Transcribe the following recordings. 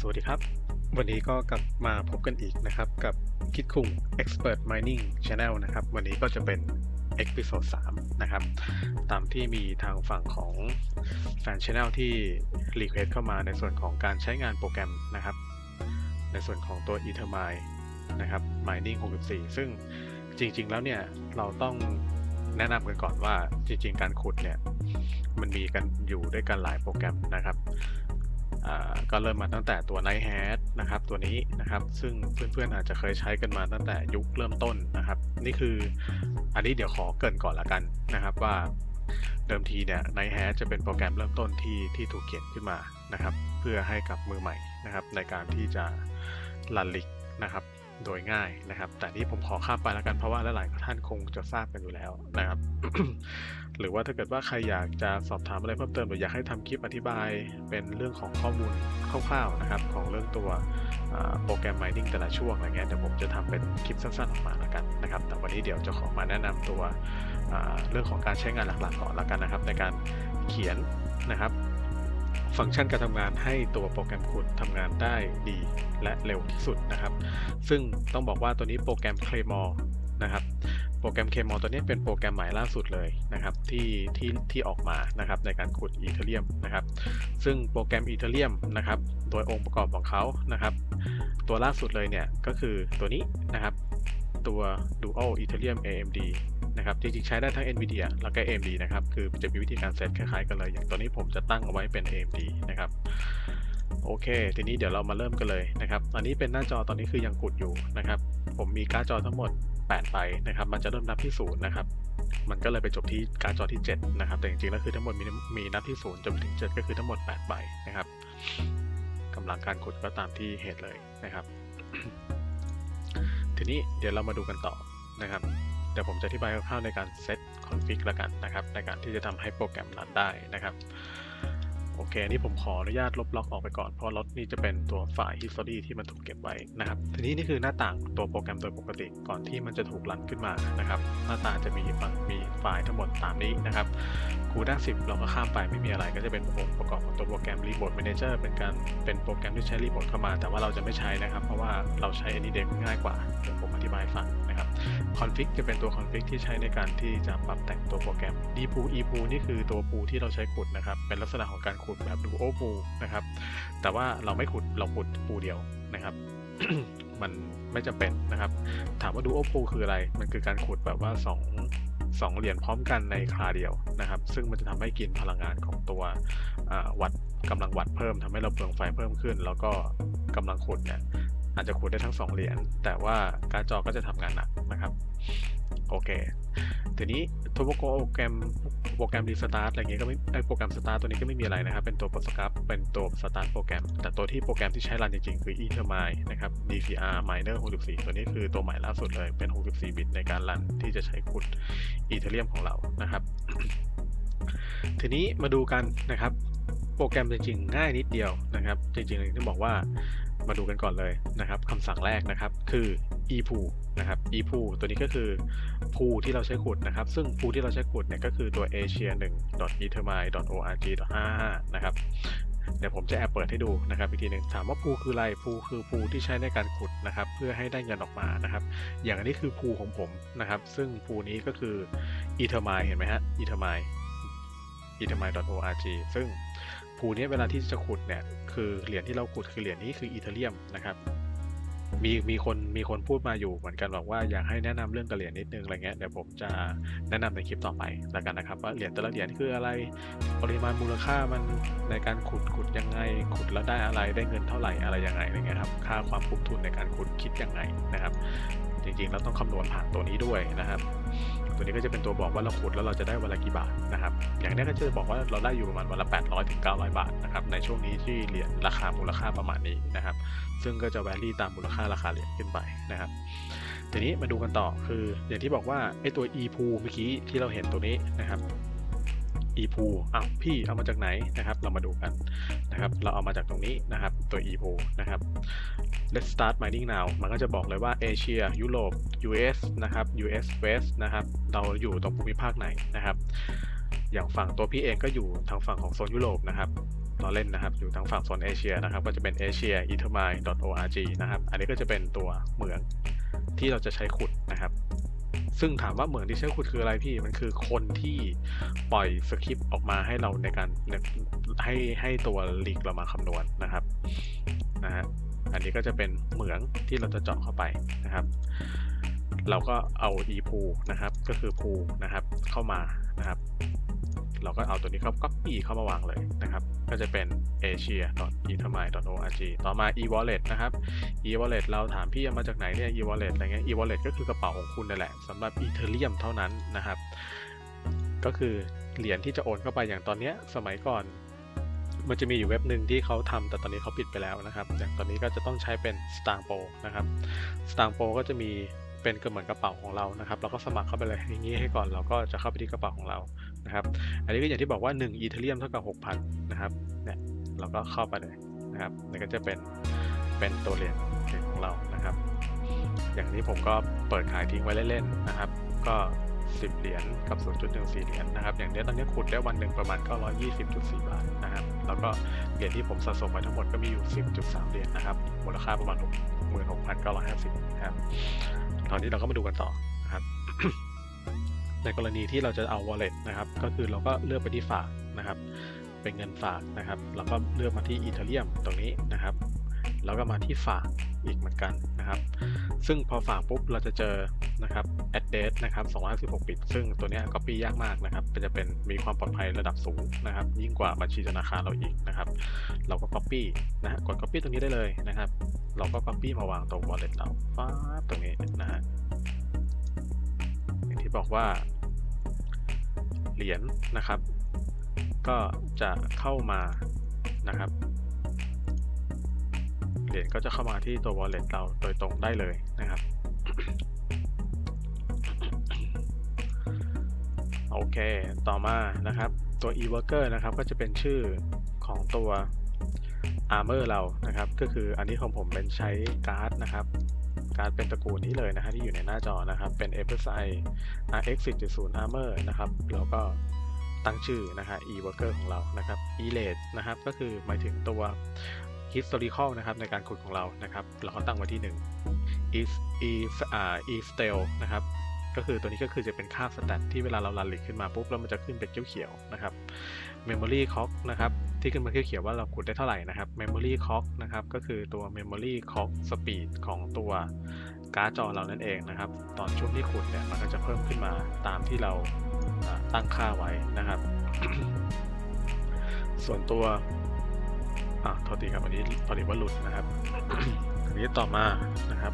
สวัสดีครับ วันนี้ก็กลับมาพบกันอีกนะครับ กับคิดคุง Expert Mining Channel นะครับ วันนี้ก็จะเป็น e p i s o d e 3นะครับ ตามที่มีทางฝั่งของแฟน Channel ที่รีเควสเข้ามาในส่วนของการใช้งานโปรแกรมนะครับ ในส่วนของตัว Ethermine นะครับ Mining 64 ซึ่งจริง ๆ แล้วเนี่ย เราต้องแนะนำกันก่อนว่าจริง ๆ การขุดเนี่ย มันมีกันอยู่ด้วยกันหลายโปรแกรมนะครับ ก็เริ่มมาตั้งแต่ตัว Night Hat นะครับตัวนี้นะครับ ซึ่งเพื่อนๆอาจจะเคยใช้กันมาตั้งแต่ยุคเริ่มต้นนะครับ นี่คืออันนี้เดี๋ยวขอเกรินก่อนละกันนะครับว่าเดิมทีเนี่ย Night Hat จะเป็นโปรแกรมเริ่มต้นที่ที่ถูกเขียนขึ้นมานะครับ เพื่อให้กับมือใหม่นะครับในการที่จะลันลิกนะครับ โดยง่ายนะครับ แต่นี้ผมขอข้ามไปแล้วกันเพราะว่าหลายๆท่านคงจะทราบกันอยู่แล้วนะครับ หรือว่าถ้าเกิดว่าใครอยากจะสอบถามอะไรเพิ่มเติมหรืออยากให้ทำคลิปอธิบายเป็นเรื่องของข้อมูลคร่าวๆนะครับ ของเรื่องตัวโปรแกรม mining แต่ละช่วงอะไรเงี้ยเดี๋ยวผมจะทำเป็นคลิปสั้นๆออกมาแล้วกันนะครับ แต่วันนี้เดี๋ยวจะขอมาแนะนำตัวเรื่องของการใช้งานหลักๆก่อนแล้วกันนะครับ ในการเขียนนะครับ ฟังก์ชันการทำงานให้ตัวโปรแกรมขุดทำงานได้ดีและเร็วที่สุดนะครับ ซึ่งต้องบอกว่าตัวนี้โปรแกรม Claymore นะครับโปรแกรม Claymore ตัวนี้เป็นโปรแกรมใหม่ล่าสุดเลยนะครับที่ที่ที่ออกมานะครับในการขุดอีเทเรียมนะครับซึ่งโปรแกรมอีเทเรียมนะครับโดยองค์ประกอบของเขานะครับตัวล่าสุดเลยเนี่ยก็คือตัวนี้นะครับ ตัว Dual Ethereum AMD นะครับจริงๆใช้ได้ทั้ง NVIDIA แล้วก็ AMD นะครับ คือจะมีวิธีการเซตคล้ายๆกันเลย อย่างตัวนี้ผมจะตั้งเอาไว้เป็น AMD นะครับโอเค ทีนี้เดี๋ยวเรามาเริ่มกันเลยนะครับ อันนี้เป็นหน้าจอตอนนี้คือยังกุดอยู่นะครับ ผมมีการ์ดจอทั้งหมด 8 ใบนะครับ มันจะเริ่มนับที่0นย์นะครับ มันก็เลยไปจบที่การ์ดจอที่ 7 นะครับ แต่จริงๆแล้วคือทั้งหมดมีมีนับที่0จนไปถึง 7 ก็คือทั้งหมด 8 ใบนะครับกำลังการขุดก็ตามที่เหตุเลยนะครับ ทีนี้เดี๋ยวเรามาดูกันต่อนะครับ เดี๋ยวผมจะอธิบายคร่าวๆในการเซตคอนฟิกแล้วกันนะครับ ในการที่จะทำให้โปรแกรมรันได้นะครับ โอเคอันนี่ผมขออนุญาตลบล็อกออกไปก่อน เพราะล็อกนี่จะเป็นตัวไฟล์ history ที่มันถูกเก็บไว้นะครับ ทีนี้นี่คือหน้าต่างตัวโปรแกรมโดยปกติก่อนที่มันจะถูกรันขึ้นมานะครับ หน้าต่างจะมีฝั่งมีไฟล์ทั้งหมดตามนี้นะครับคูด้า10เราก็ข้ามไปไม่มีอะไรก็จะเป็นองค์ประกอบของตัวโปรแกรม Remote Manager เป็นการเป็นโปรแกรมที่ใช้ Remote เข้ามา แต่ว่าเราจะไม่ใช้นะครับ เพราะว่าเราใช้ AnyDev ง่ายกว่าเดี๋ยวผมอธิบายฟัง นะครับ config จะเป็นตัว config ที่ใช้ในการที่จะปรับแต่งตัวโปรแกรม d p o o e p o o นี่คือตัว pool ที่เราใช้ขุดนะครับ เป็นลักษณะของการขุดแบบ duo pool นะครับ แต่ว่าเราไม่ขุดเราขุด pool เดียวนะครับ มันไม่จำเป็นนะครับ ถามว่า duo pool คืออะไร มันคือการขุดแบบว่า 2สองเหรียญพร้อมกันในคราเดียวนะครับ ซึ่งมันจะทำให้กินพลังงานของตัววัดกำลังวัดเพิ่มทำให้เราเปลืองไฟเพิ่มขึ้น แล้วก็กำลังขุดเนี่ย อาจจะขุดได้ทั้ง 2 เหรียญ แต่ว่าการจอก็จะทำงานหนักนะครับ โอเค ทีนี้ตัวโปรแกรมโปรแกรมรีสตาร์ทอะไรเงี้ยก็ไม่ไอโปรแกรมสตาร์ทตัวนี้ก็ไม่มีอะไรนะครับ เป็นตัวโปรสครับเป็นตัวสตาร์ทโปรแกรม แต่ตัวที่โปรแกรมที่ใช้รันจริงๆ คือ Ethermine นะครับ DCR Miner 64 ตัวนี้คือตัวใหม่ล่าสุดเลย เป็น 64 บิตในการรันที่จะใช้ขุด Ethereum ของเรานะครับ ทีนี้มาดูกันนะครับโปรแกรมจริงๆ ง่ายนิดเดียวนะครับ จริงๆอย่างที่บอกว่า มาดูกันก่อนเลยนะครับคำสั่งแรกนะครับคือ epool นะครับ epool ตัวนี้ก็คือ pool ที่เราใช้ขุดนะครับ ซึ่ง pool ที่เราใช้ขุดเนี่ยก็คือตัว asia 1 ethermine org 55นะครับเดี๋ยวผมจะแอบเปิดให้ดูนะครับอีกทีหนึ่งถามว่า pool คืออะไร pool คือ pool ที่ใช้ในการขุดนะครับ เพื่อให้ได้เงินออกมานะครับ อย่างอันนี้คือ pool ของผมนะครับ ซึ่ง pool นี้ก็คือ ethermine เห็นไหมฮะ ethermine ethermine.org ซึ่ง ภูนี้เวลาที่จะขุดเนี่ยคือเหรียญที่เราขุดคือเหรียญนี้คืออีเทเรียมนะครับมีมีคนมีคนพูดมาอยู่เหมือนกันบอกว่าอยากให้แนะนำเรื่องกระเหรียญนิดนึงอะไรเงี้ยเดี๋ยวผมจะแนะนำในคลิปต่อไปแล้วกันนะครับ ว่าเหรียญแต่ละเหรียญคืออะไร ปริมาณมูลค่ามันในการขุดขุดยังไง ขุดแล้วได้อะไรได้เงินเท่าไหร่อะไรยังไงอะไรเงี้ยครับค่าความคุ้มทุนในการขุดคิดยังไงนะครับ จริงๆเราต้องคำนวณผ่านตัวนี้ด้วยนะครับ ตัวนี้ก็จะเป็นตัวบอกว่าเราขุดแล้วเราจะได้วันละกี่บาทนะครับ อย่างนี้ก็จะบอกว่าเราได้อยู่ประมาณวันละ 800ถึง900 บาทนะครับ ในช่วงนี้ที่เหรียญราคามูลค่าประมาณนี้นะครับ ซึ่งก็จะแวรี่ตามมูลค่าราคาเหรียญขึ้นไปนะครับ ทีนี้มาดูกันต่อคืออย่างที่บอกว่าไอ้ตัว e p o o เมื่อกี้ที่เราเห็นตัวนี้นะครับ e p o o อ้าวพี่เอามาจากไหนนะครับเรามาดูกันนะครับเราเอามาจากตรงนี้นะครับตัว e p o o นะครับ Let's start mining now มันก็จะบอกเลยว่าเอเชียยุโรป US นะครับ US West นะครับเราอยู่ตรงภูมิภาคไหนนะครับอย่างฝั่งตัวพี่เองก็อยู่ทางฝั่งของโซนยุโรปนะครับเราเล่นนะครับอยู่ทางฝั่งโซนเอเชียนะครับก็จะเป็น asia e t h e r m i n e org นะครับอันนี้ก็จะเป็นตัวเหมืองที่เราจะใช้ขุดนะครับ ซึ่งถามว่าเหมืองที่เช้ขุดคืออะไรพี่มันคือคนที่ปล่อยสคริปต์ออกมาให้เราในการให้ให้ตัวลีกเรามาคำนวณนะครับนะฮะอันนี้ก็จะเป็นเหมืองที่เราจะเจาะเข้าไปนะครับ เราก็เอา e p o o นะครับ ก็คือ p o o นะครับเข้ามานะครับ เราก็เอาตัวนี้เข้า copy เข้ามาวางเลยนะครับ ก็จะเป็น asia e t h e r m i n org ต่อมา e wallet นะครับ e wallet เราถามพี่มาจากไหนเนี่ย e wallet อะไรเงี้ย e wallet ก็คือกระเป๋าของคุณนั่นแหละสำหรับ ethereum เท่านั้นนะครับ ก็คือเหรียญที่จะโอนเข้าไปอย่างตอนเนี้ยสมัยก่อน มันจะมีอยู่เว็บหนึ่งที่เขาทำแต่ตอนนี้เขาปิดไปแล้วนะครับ อย่างตอนนี้ก็จะต้องใช้เป็น Star p o นะครับ Star p o ก็จะมีเป็นกเหมือนกระเป๋าของเรานะครับ เราก็สมัครเข้าไปเลยอย่างนี้ให้ก่อนเราก็จะเข้าไปที่กระเป๋าของเรา นะครับ อันนี้ก็อย่างที่บอกว่า1อีเทเรียมเท่ากับ6,000นะครับ เนี่ยเราก็เข้าไปเลยนะครับนี่ก็จะเป็นเป็นตัวเหรียญของเรานะครับ อย่างนี้ผมก็เปิดขายทิ้งไว้เล่นๆนะครับ ก็ 10 เหรียญกับ 0.14 เหรียญนะครับ อย่างนี้ตอนนี้ขุดได้วันหนึ่งประมาณ 920.4 บาทนะครับ แล้วก็เหรียญที่ผมสะสมไว้ทั้งหมดก็มีอยู่ 10.3 เหรียญนะครับ มูลค่าประมาณ66,950 นะครับ ตอนนี้เราก็มาดูกันต่อนะครับ ในกรณีที่เราจะเอา wallet นะครับก็คือเราก็เลือกไปที่ฝากนะครับ เป็นเงินฝากนะครับ แล้วก็เลือกมาที่ Ethereum ตรงนี้นะครับ แล้วก็มาที่ฝากอีกเหมือนกันนะครับ ซึ่งพอฝากปุ๊บเราจะเจอนะครับ address นะครับ256 บิต ซึ่งตัวนี้ copy ยากมากนะครับมันจะเป็นมีความปลอดภัยระดับสูงนะครับ ยิ่งกว่าบัญชีธนาคารเราอีกนะครับ เราก็ copy นะกด copy ตรงนี้ได้เลยนะครับ เราก็ copy มาวางตรง wallet เราฟ้าตรงนี้นะฮะอย่างที่บอกว่า เหรียญนะครับ ก็จะเข้ามานะครับ เหรียญก็จะเข้ามาที่ตัว wallet เราโดยตรงได้เลยนะครับ โอเค ต่อมานะครับ ตัว e-worker นะครับ ก็จะเป็นชื่อของตัว armor เรานะครับ ก็คืออันนี้ของผมเป็นใช้การ์ดนะครับ การ์ดเป็นตระกูลนี้เลยนะฮะที่อยู่ในหน้าจอนะครับ เป็น FSI RX 10.0 Armor นะครับ แล้วก็ตั้งชื่อนะฮะ e-worker ของเรานะครับ e-rate นะครับก็คือหมายถึงตัว historical นะครับในการขุดของเรานะครับ เราก็ตั้งไว้ที่ 1 e e อ่า e stale นะครับก็คือตัวนี้ก็คือจะเป็นค่าสแตทที่เวลาเรารันลิกขึ้นมาปุ๊บแล้วมันจะขึ้นเป็นเขียวๆนะครับ memory clock นะครับ ที่ขึ้นมาเขียวว่าเราขุดได้เท่าไหร่นะครับ memory clock นะครับ ก็คือตัว memory clock speed ของตัวการ์ดจอเรานั่นเองนะครับ ตอนช่วงที่ขุดเนี่ยมันก็จะเพิ่มขึ้นมาตามที่เราตั้งค่าไว้นะครับ ส่วนตัวอ่าโทษทีครับอันนี้พอดีว่าหลุดนะครับอันนี้ต่อมานะครับ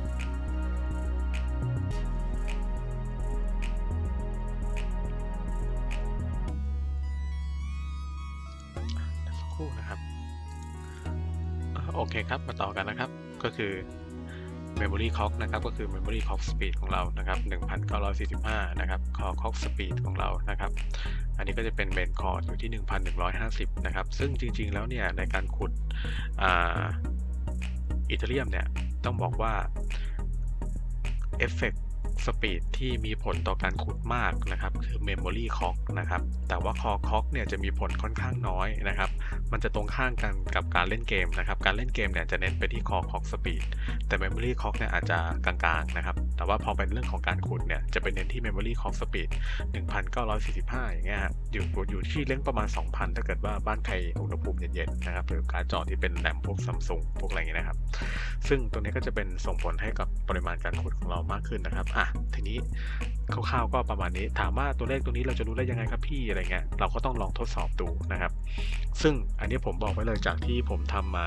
อ่าโอเคครับ มาต่อกันนะครับ ก็คือ Memory Clock นะครับ ก็คือ Memory Clock Speed ของเรานะครับ 1945 นะครับ Core Clock Speed ของเรานะครับ อันนี้ก็จะเป็น Main Core อยู่ที่ 1150 นะครับ ซึ่งจริงๆ แล้วเนี่ย ในการขุดอ่าอีเทเรียมเนี่ย ต้องบอกว่าเอฟเฟก สปีดที่มีผลต่อการขุดมากนะครับคือ Memory Clock นะครับแต่ว่า Core c o c k เนี่ยจะมีผลค่อนข้างน้อยนะครับมันจะตรงข้างกันกับการเล่นเกมนะครับการเล่นเกมเนี่ยจะเน้นไปที่ Core Clock Speed แต่ Memory Clock เนี่ยอาจจะกลางๆนะครับแต่ว่าพอเป็นเรื่องของการขุดเนี่ยจะไปเน้นที่ Memory Clock Speed 1945 อย่างเงี้ยฮะอยู่อยู่ที่เล้งประมาณ 2,000 ถ้าเกิดว่าบ้านใครอุณหภูมิเย็นๆนะครับหรือการจอที่เป็นแรมพวกซัมซุงพวกอะไรอย่างเงี้ยนะครับซึ่งตรงนี้ก็จะเป็นส่งผลให้กับปริมาณการขุดของเรามากขึ้นนะครับอะทีนี้คร่าวๆก็ประมาณนี้ ถามว่าตัวเลขตรงนี้เราจะรู้ได้ยังไงครับพี่อะไรเงี้ยเราก็ต้องลองทดสอบดูนะครับ ซึ่งอันนี้ผมบอกไว้เลยจากที่ผมทำมา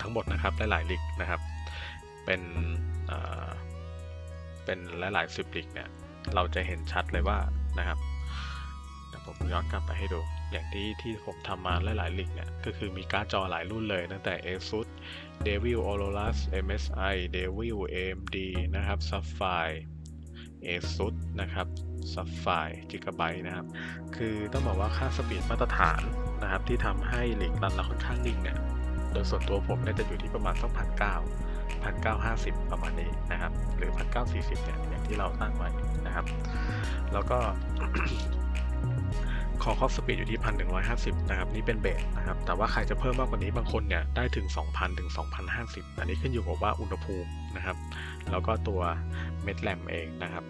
ทั้งหมดนะครับหลายๆลิกนะครับ เป็นเอ่อเป็นหลายๆสิบลิกเนี่ยเราจะเห็นชัดเลยว่านะครับเดี๋ยวผมย้อนกลับไปให้ดู อย่างที่ที่ผมทำมาหลายๆลิกเนี่ย ก็คือมีการ์ดจอหลายรุ่นเลย ตั้งแต่ ASUS Devil Aorus MSI Devil AMD นะครับ Sapphire ASUS นะครับ Sapphire Gigabyte นะครับ คือต้องบอกว่าค่าสปีดมาตรฐานนะครับที่ทำให้ลิกรันแล้วค่อนข้างนิ่งเนี่ย โดยส่วนตัวผมเนี่ยจะอยู่ที่ประมาณสักพันเก้าพันเก้าห้าสิบประมาณนี้นะครับ หรือพันเก้าสี่สิบเนี่ย อย่างที่เราตั้งไว้นะครับ แล้วก็ คอคอสปีดอยู่ที่1,150นะครับนี่เป็นเบสนะครับแต่ว่าใครจะเพิ่มมากกว่านี้บางคนเนี่ยได้ถึง 2,000ถึง2,050 อันนี้ขึ้นอยู่กับว่าอุณหภูมินะครับ แล้วก็ตัวเม็ดแรมเองนะครับ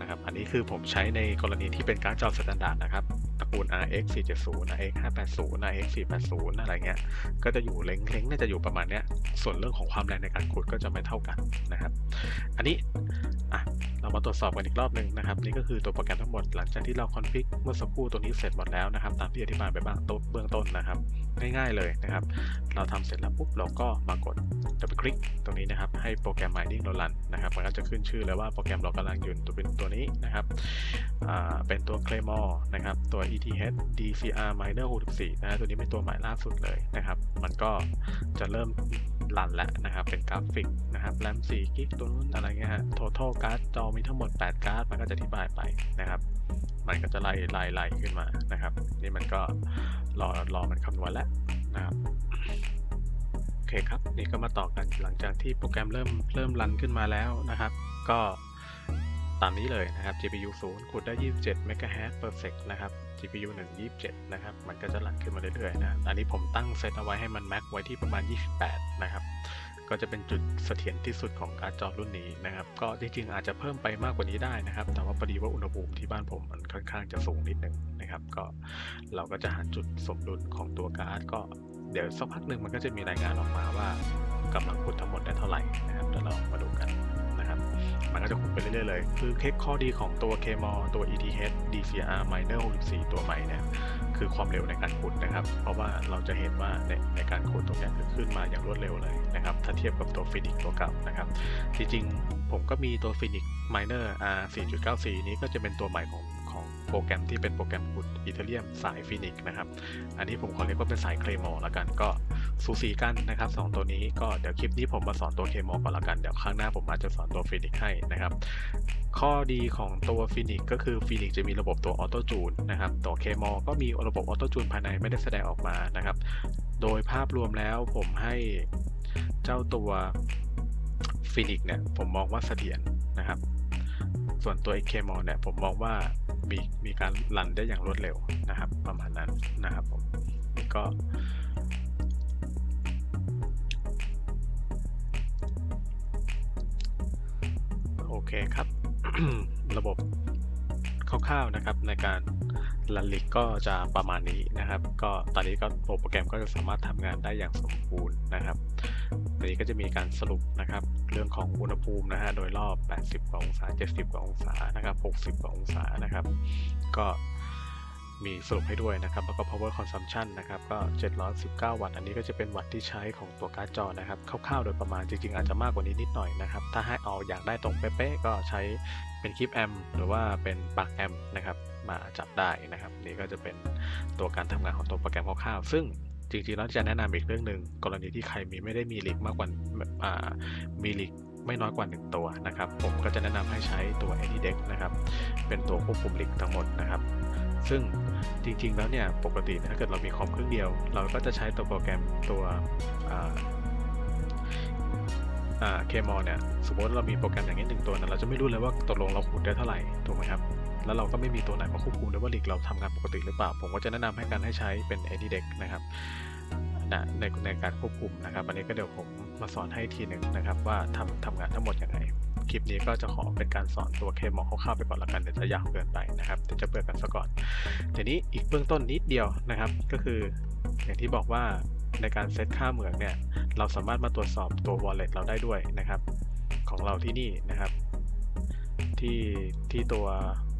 นะครับ อันนี้คือผมใช้ในกรณีที่เป็นการ์ดจอสแตนดาร์ดนะครับ ตระกูล RX 470 RX 580 RX 480อะไรเงี้ย ก็จะอยู่เล้งๆน่าจะอยู่ประมาณเนี้ย ส่วนเรื่องของความแรงในการขุดก็จะไม่เท่ากันนะครับ อันนี้อะเรามาตรวจสอบกันอีกรอบหนึ่งนะครับ นี่ก็คือตัวโปรแกรมทั้งหมดหลังจากที่เราคอนฟิกเมื่อสักครู่ตัวนี้เสร็จหมดแล้วนะครับ ตามที่อธิบายไปบ้างต้นเบื้องต้นนะครับ ง่ายๆเลยนะครับ เราทำเสร็จแล้วปุ๊บเราก็มากดดับเบิลคลิกตรงนี้นะครับ ให้โปรแกรม mining เรารันนะครับ มันก็จะขึ้นชื่อเลยว่าโปรแกรมเรากำลังอยู่ตัวเป็นตัวนี้นะครับเป็นตัว Claymore นะครับตัว ETH DCR Miner 64นะฮะตัวนี้เป็นตัวใหม่ล่าสุดเลยนะครับ มันก็จะเริ่มรันแล้วนะครับ เป็นกราฟิกนะครับแรม4กิกตัวนู้นอะไรเงี้ยฮะ total การ์ดจอมีทั้งหมด 8 การ์ด มันก็จะอธิบายไปนะครับ มันก็จะไล่ไล่ไล่ขึ้นมานะครับ นี่มันก็รอรอมันคำนวณแล้วนะครับโอเคครับ นี่ก็มาต่อกันหลังจากที่โปรแกรมเริ่มเริ่มรันขึ้นมาแล้วนะครับ ก็ตามนี้เลยนะครับ GPU 0ขุดได้ 27 MHz per sec นะครับ GPU 1 27 นะครับ มันก็จะรันขึ้นมาเรื่อยๆนะ อันนี้ผมตั้งเซตเอาไว้ให้มันแม็กไว้ที่ประมาณ 28 นะครับ ก็จะเป็นจุดเสถียรที่สุดของการ์ดจอรุ่นนี้นะครับ ก็จริงๆอาจจะเพิ่มไปมากกว่านี้ได้นะครับ แต่ว่าพอดีว่าอุณหภูมิที่บ้านผมมันค่อนข้างจะสูงนิดนึงนะครับ ก็เราก็จะหาจุดสมดุลของตัวการ์ดก็เดี๋ยวสักพักหนึ่งมันก็จะมีรายงานออกมาว่ากำลังขุดทั้งหมดได้เท่าไหร่นะครับเดี๋ยวเรามาดูกัน นะครับมันก็จะขุดไปเรื่อยๆเลย คือเคสข้อดีของตัว KMOL ตัว ETH DCR Miner 64 ตัวใหม่เนี่ย คือความเร็วในการขุดนะครับ เพราะว่าเราจะเห็นว่าในในการขุดตรงนี้คือขึ้นมาอย่างรวดเร็วเลยนะครับ ถ้าเทียบกับตัว Phoenix ตัวเก่านะครับ จริงๆ ผมก็มีตัว Phoenix Miner R 4.94 นี้ก็จะเป็นตัวใหม่ของ ของโปรแกรมที่เป็นโปรแกรมขุดอีเทเรียมสาย Phoenix นะครับ อันนี้ผมขอเรียกว่าเป็นสาย Claymore ละกันก็สูสีกันนะครับสองตัวนี้ก็เดี๋ยวคลิปนี้ผมมาสอนตัว Claymore ก่อนละกัน เดี๋ยวข้งหน้าผมอาจจะสอนตัว Phoenix ให้นะครับ ข้อดีของตัว Phoenix ก็คือ Phoenix จะมีระบบตัว Auto Tune นะครับตัว Claymore ก็มีระบบ Auto Tune ภายในไม่ได้แสดงออกมานะครับ โดยภาพรวมแล้วผมให้เจ้าตัว Phoenix เนี่ยผมมองว่าเสถียรนะครับ ส่วนตัวไอเคมอลเนี่ยผมมองว่ามีมีการลันได้อย่างรวดเร็วนะครับ ประมาณนั้นนะครับผมนี่ก็ โอเคครับ ระบบคร่าวๆนะครับในการ ลันลิกก็จะประมาณนี้นะครับ ก็ตอนนี้ก็ตัวโปรแกรมก็จะสามารถทำงานได้อย่างสมบูรณ์นะครับตอนนี้ก็จะมีการสรุปนะครับ เรื่องของอุณหภูมินะฮะโดยรอบ 80 กว่าองศา 70 กว่าองศานะครับ 60 กว่าองศานะครับ ก็ มีสรุปให้ด้วยนะครับ แล้วก็ power consumption นะครับ ก็ 719 วัตต์ อันนี้ก็จะเป็นวัตต์ที่ใช้ของตัวการ์ดจอนะครับ คร่าวๆ โดยประมาณ จริงๆ อาจจะมากกว่านี้นิดหน่อยนะครับ ถ้าให้เอาอยากได้ตรงเป๊ะๆ ก็ใช้เป็นคลิปแอมหรือว่าเป็นปลั๊กแอมนะครับ มาจับได้นะครับ นี่ก็จะเป็นตัวการทำงานของตัวโปรแกรมคร่าวๆ ซึ่งจริงๆแล้วจะแนะนำอีกเรื่องหนึ่งกรณีที่ใครมีไม่ได้มีลิกมากกว่ามีลิกไม่น้อยกว่า 1 ตัวนะครับ ผมก็จะแนะนำให้ใช้ตัว a d d e x นะครับ เป็นตัวควบคุมลิกทั้งหมดนะครับ ซึ่งจริงๆแล้วเนี่ยปกติถ้าเกิดเรามีคอมเครื่องเดียว เราก็จะใช้ตัวโปรแกรมตัวเคมอลเนี่ยสมมติเรามีโปรแกรมอย่างนี้หนึ่งตัวนะเราจะไม่รู้เลยว่าตกลงเราขุดได้เท่าไหร่ถูกไหมครับ แล้วเราก็ไม่มีตัวไหนมาควบคุมด้วยว่าลิกเราทำงานปกติหรือเปล่า ผมก็จะแนะนำให้การให้ใช้เป็น a d d e x นะครับนะในในการควบคุมนะครับ อันนี้ก็เดี๋ยวผมมาสอนให้ทีหนึ่งนะครับว่าทำทำงานทั้งหมดยังไง คลิปนี้ก็จะขอเป็นการสอนตัวเคมอคร่าวๆไปก่อนละกันเดี๋ยวจะยาวเกินไปนะครับเดี๋ยวจะเปิดกันซะก่อนทีนี้อีกเบื้องต้นนิดเดียวนะครับ ก็คืออย่างที่บอกว่าในการเซตค่าเหมืองเนี่ยเราสามารถมาตรวจสอบตัว wallet เราได้ด้วยนะครับ ของเราที่นี่นะครับ ที่ที่ตัว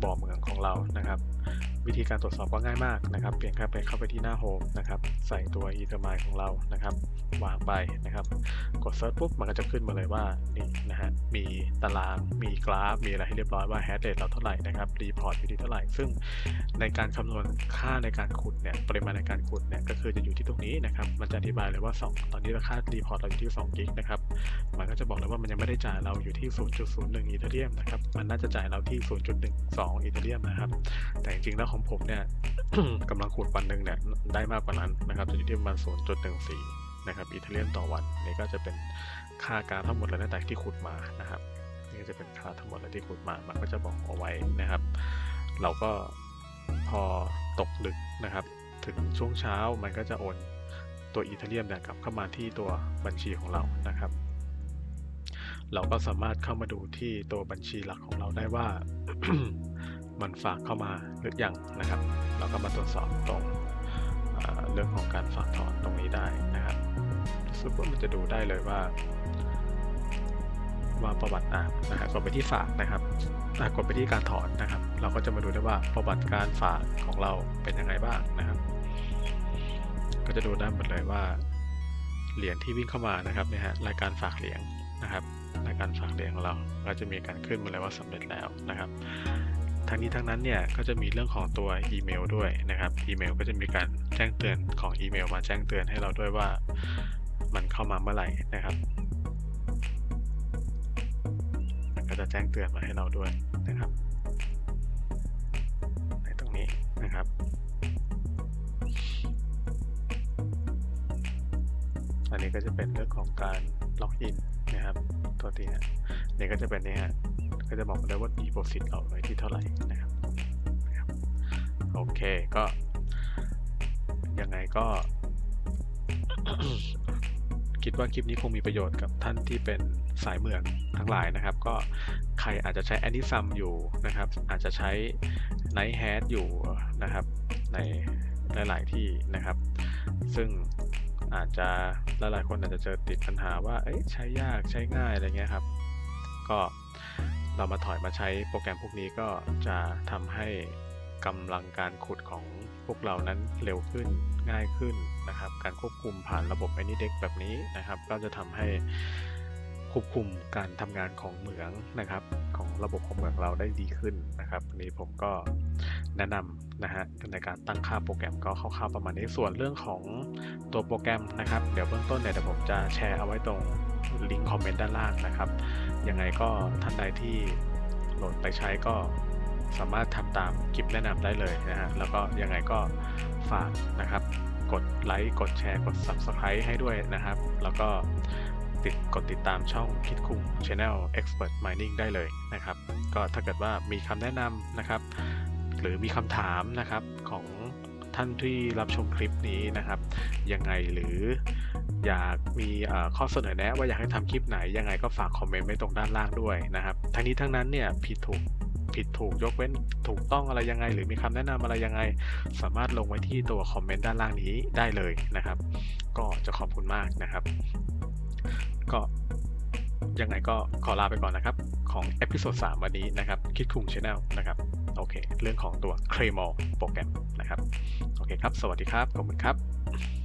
บ่อเหมืองของเรานะครับวิธีการตรวจสอบก็ง่ายมากนะครับเพียงแค่ไปเข้าไปที่หน้าโฮมนะครับ ใส่ตัว e t h e r m i n ของเรานะครับ วางไปนะครับ กดเซิร์ชปุ๊บ มันก็จะขึ้นมาเลยว่า นี่นะฮะ มีตาราง มีกราฟ มีอะไรให้เรียบร้อยว่าแฮชเรทเราเท่าไหร่นะครับ รีพอร์ตอยู่ที่เท่าไหร่ ซึ่งในการคำนวณค่าในการขุดเนี่ย ปริมาณในการขุดเนี่ย ก็คือจะอยู่ที่ตรงนี้นะครับ มันจะอธิบายเลยว่า 2 ตอนนี้ราคารีพอร์ตเราอยู่ที่2กิกนะครับ มันก็จะบอกเลยว่ามันยังไม่ได้จ่ายเราอยู่ที่ 0.01อีเทเรียมนะครับ มันน่าจะจ่ายเราที่ 0.12อีเทเรียมนะครับ แต่จริงๆแล้วของผมเนี่ยกำลังขุดวันหนึ่งเนี่ยได้มากกว่านั้นนะครับจะอยู่ที่ประมาณ0.14นะครับอีเทเรียมต่อวันนี่ก็จะเป็นค่าการทั้งหมดเลยตั้งแต่ที่ขุดมานะครับนี่ก็จะเป็นค่าทั้งหมดเลยที่ขุดมามันก็จะบอกเอาไว้นะครับ เราก็พอตกดึกนะครับ ถึงช่วงเช้ามันก็จะโอนตัวอีเทเรียมเนี่ยกลับเข้ามาที่ตัวบัญชีของเรานะครับ เราก็สามารถเข้ามาดูที่ตัวบัญชีหลักของเราได้ว่า มันฝากเข้ามาหรือยังนะครับ เราก็มาตรวจสอบตรงเรื่องของการฝากถอนตรงนี้ได้นะครับรู้สึกว่ามันจะดูได้เลยว่า ว่าประวัติอะนะฮะกดไปที่ฝากนะครับกดไปที่การถอนนะครับ เราก็จะมาดูได้ว่าประวัติการฝากของเราเป็นยังไงบ้างนะครับ ก็จะดูได้หมดเลยว่าเหรียญที่วิ่งเข้ามานะครับเนี่ยฮะรายการฝากเหรียญนะครับรายการฝากเหรียญของเรา ก็จะมีการขึ้นมาเลยว่าสำเร็จแล้วนะครับ ทั้งนี้ทั้งนั้นเนี่ยก็จะมีเรื่องของตัวอีเมลด้วยนะครับ อีเมลก็จะมีการแจ้งเตือนของอีเมลมาแจ้งเตือนให้เราด้วยว่ามันเข้ามาเมื่อไหร่นะครับ มันก็จะแจ้งเตือนมาให้เราด้วยนะครับในตรงนี้นะครับ อันนี้ก็จะเป็นเรื่องของการล็อกอินนะครับ ตัวทีนะนี่ก็จะเป็นนี่ฮะ ก็จะบอกมาได้ว่า deposit เราไว้ที่เท่าไหร่นะครับโอเคก็ ยังไงก็ คิดว่าคลิปนี้คงมีประโยชน์กับท่านที่เป็นสายเมืองทั้งหลายนะครับ ก็ใครอาจจะใช้ a n i s u m อยู่นะครับ อาจจะใช้ Night Hat อยู่นะครับ ในหลาย ๆ ที่นะครับ ซึ่งอาจจะหลายๆคนอาจจะเจอติดปัญหาว่าใช้ยากใช้ง่ายอะไรเงี้ยครับ ก็ เรามาถอยมาใช้โปรแกรมพวกนี้ก็จะทำให้กำลังการขุดของพวกเรานั้นเร็วขึ้นง่ายขึ้นนะครับ การควบคุมผ่านระบบ AnyDex แบบนี้นะครับ ก็จะทำให้ควบคุมการทำงานของเหมืองนะครับ ของระบบของเหมืองเราได้ดีขึ้นนะครับนนี้ผมก็แนะนำนะฮะในการตั้งค่าโปรแกรมก็คร่าวๆประมาณนี้ส่วนเรื่องของตัวโปรแกรมนะครับ เดี๋ยวเบื้องต้นเนี่ยเดี๋ยวผมจะแชร์เอาไว้ตรง ลิงก์คอมเมนต์ด้านล่างนะครับ ยังไงก็ท่านใดที่โหลดไปใช้ก็สามารถทำตามคลิปแนะนำได้เลยนะฮะ แล้วก็ยังไงก็ฝากนะครับ กดไลค์ กดแชร์ กด Subscribe ให้ด้วยนะครับ แล้วก็ติดกดติดตามช่องคิดคุง Channel Expert Mining ได้เลยนะครับ ก็ถ้าเกิดว่ามีคำแนะนำนะครับ หรือมีคำถามนะครับของ ท่านที่รับชมคลิปนี้นะครับยังไงหรืออยากมีข้อเสนอแนะว่าอยากให้ทำคลิปไหน ยังไงก็ฝากคอมเมนต์ไว้ตรงด้านล่างด้วยนะครับทั้งนี้ทั้งนั้นเนี่ยผิดถูกผิดถูกยกเว้นถูกต้องอะไรยังไง หรือมีคำแนะนำอะไรยังไง สามารถลงไว้ที่ตัวคอมเมนต์ด้านล่างนี้ได้เลยนะครับ ก็จะขอบคุณมากนะครับ ก็ยังไงก็ขอลาไปก่อนนะครับ ของเอพิโซด3วันนี้นะครับ คิดคุงช anel นะครับ โอเค เรื่องของตัว c r e m o โปรแกรมนะครับ โอเคครับ สวัสดีครับ ขอบคุณครับ